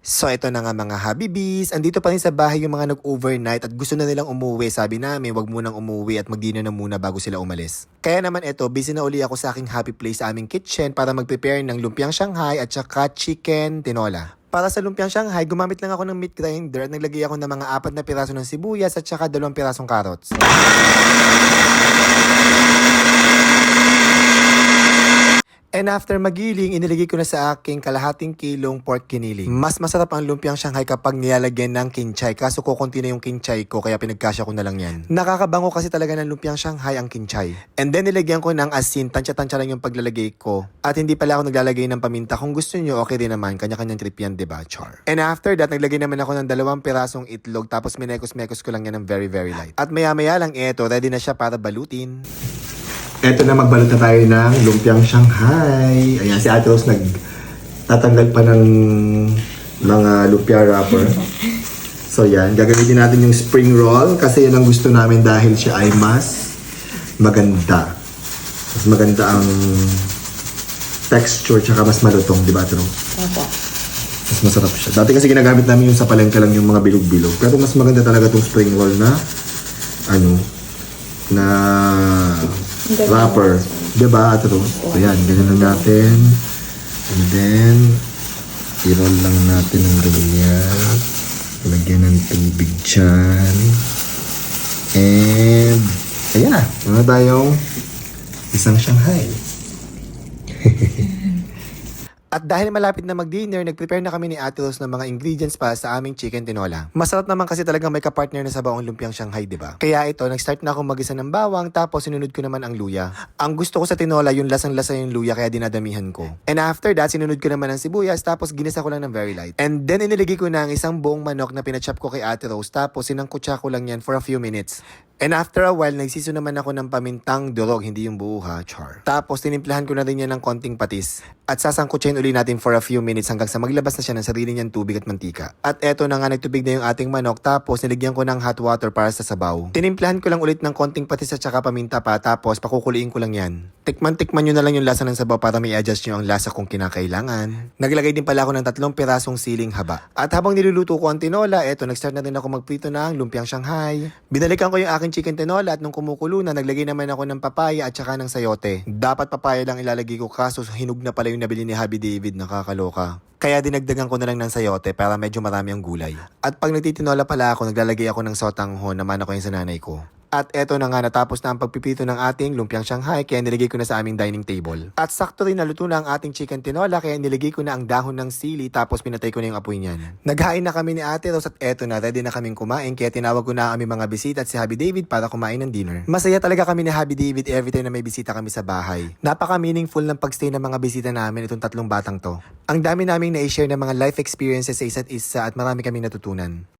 So ito na nga mga Habibis, andito pa rin sa bahay yung mga nag-overnight at gusto na nilang umuwi. Sabi namin, wag munang umuwi at mag-dinner na muna bago sila umalis. Kaya naman ito, busy na uli ako sa aking happy place sa aming kitchen para mag-prepare ng lumpiang Shanghai at saka chicken tinola. Para sa lumpiang Shanghai, gumamit lang ako ng meat grinder at naglagay ako ng mga apat na piraso ng sibuyas at saka dalawang pirasong carrots. And after magiling, iniligay ko na sa aking kalahating kilong pork kiniling. Mas masarap ang lumpiang Shanghai kapag nilalagyan ng kinchay. Kaso kukunti na yung kinchay ko, kaya pinagkasya ko na lang yan. Nakakabango kasi talaga ng lumpiang Shanghai ang kinchay. And then nilagyan ko ng asin, tansya-tansya lang yung paglalagay ko. At hindi pala ako naglalagay ng paminta. Kung gusto nyo, okay din naman. Kanya-kanyang trip yan, diba, Char? And after that, naglagay naman ako ng dalawang pirasong itlog. Tapos minekos-mekos ko lang yan ng very, very light. At maya-maya lang ito, ready na siya para balutin. Eto na magbalot na tayo ng lumpiang Shanghai. Ayan, si Ate Rose nagtatanggal pa ng mga lumpia wrapper. So yan, gagamitin natin yung spring roll kasi yun ang gusto namin dahil siya ay mas maganda. Mas maganda ang texture tsaka mas malutong, di ba Ate Rose? Opo. Mas masarap siya. Dati kasi ginagamit namin yung sa palengke lang yung mga bilog-bilog. Pero mas maganda talaga tong spring roll na ano na wrapper. Diba, Ate Rose? So, yan. Ganyan lang natin. And then, i-roll lang natin ng ganyan. Lagyan ng tubig dyan. And, ayan na. Meron tayong isang Shanghai. At dahil malapit na mag-dinner, nag-prepare na kami ni Ate Rose ng mga ingredients para sa aming chicken tinola. Masarap naman kasi talagang may kapartner na sa baong lumpiang Shanghai, di ba? Kaya ito, nag-start na akong magisa ng bawang, tapos sinunod ko naman ang luya. Ang gusto ko sa tinola, yung lasang-lasa yung luya, kaya dinadamihan ko. And after that, sinunod ko naman ang sibuyas, tapos ginisa ko lang ng very light. And then, iniligay ko na ang isang buong manok na pinachop ko kay Ate Rose, tapos sinangkutsa ko lang yan for a few minutes. And after a while, nagsiso naman ako ng pamintang durog, hindi yung buo ha, char. Tapos, tinimplahan ko na din yan ng konting patis. At sasangkutsahin uli natin for a few minutes hanggang sa maglabas na siya ng sarili niyang tubig at mantika. At eto na nga, nagtubig na yung ating manok, tapos niligyan ko ng hot water para sa sabaw. Tinimplahan ko lang ulit ng konting patis at saka paminta pa, tapos pakukuliin ko lang yan. Tikman-tikman nyo na lang yung lasa ng sabaw para may adjust nyo ang lasa kung kinakailangan. Naglagay din pala ako ng tatlong pirasong siling haba. At habang niluluto ko ang tinola, eto, nag-start na din ako magprito ng lumpiang Shanghai. Binalikan ko yung aking chicken tinola at nung kumukulo na, naglagay naman ako ng papaya at saka ng sayote. Dapat papaya lang ilalagay ko kaso hinog na pala yung nabili ni Happy David, nakakaloka. Kaya dinagdagan ko na lang ng sayote para medyo marami ang gulay. At pag nagtitinola pala ako, naglalagay ako ng sotangho naman ako yung sa nanay ko. At eto na nga natapos na ang pagpipito ng ating lumpiang Shanghai kaya niligay ko na sa aming dining table. At sakto rin naluto na ang ating chicken tinola kaya niligay ko na ang dahon ng sili tapos pinatay ko na yung apoy niyan. Naghain na kami ni Ate Rose at eto na ready na kaming kumain kaya tinawag ko na ang aming mga bisita at si Happy David para kumain ng dinner. Masaya talaga kami ni Happy David every time na may bisita kami sa bahay. Napaka-meaningful ng pagstay ng mga bisita namin itong tatlong batang to. Ang dami naming na-share ng mga life experiences sa isa't isa at marami kaming natutunan.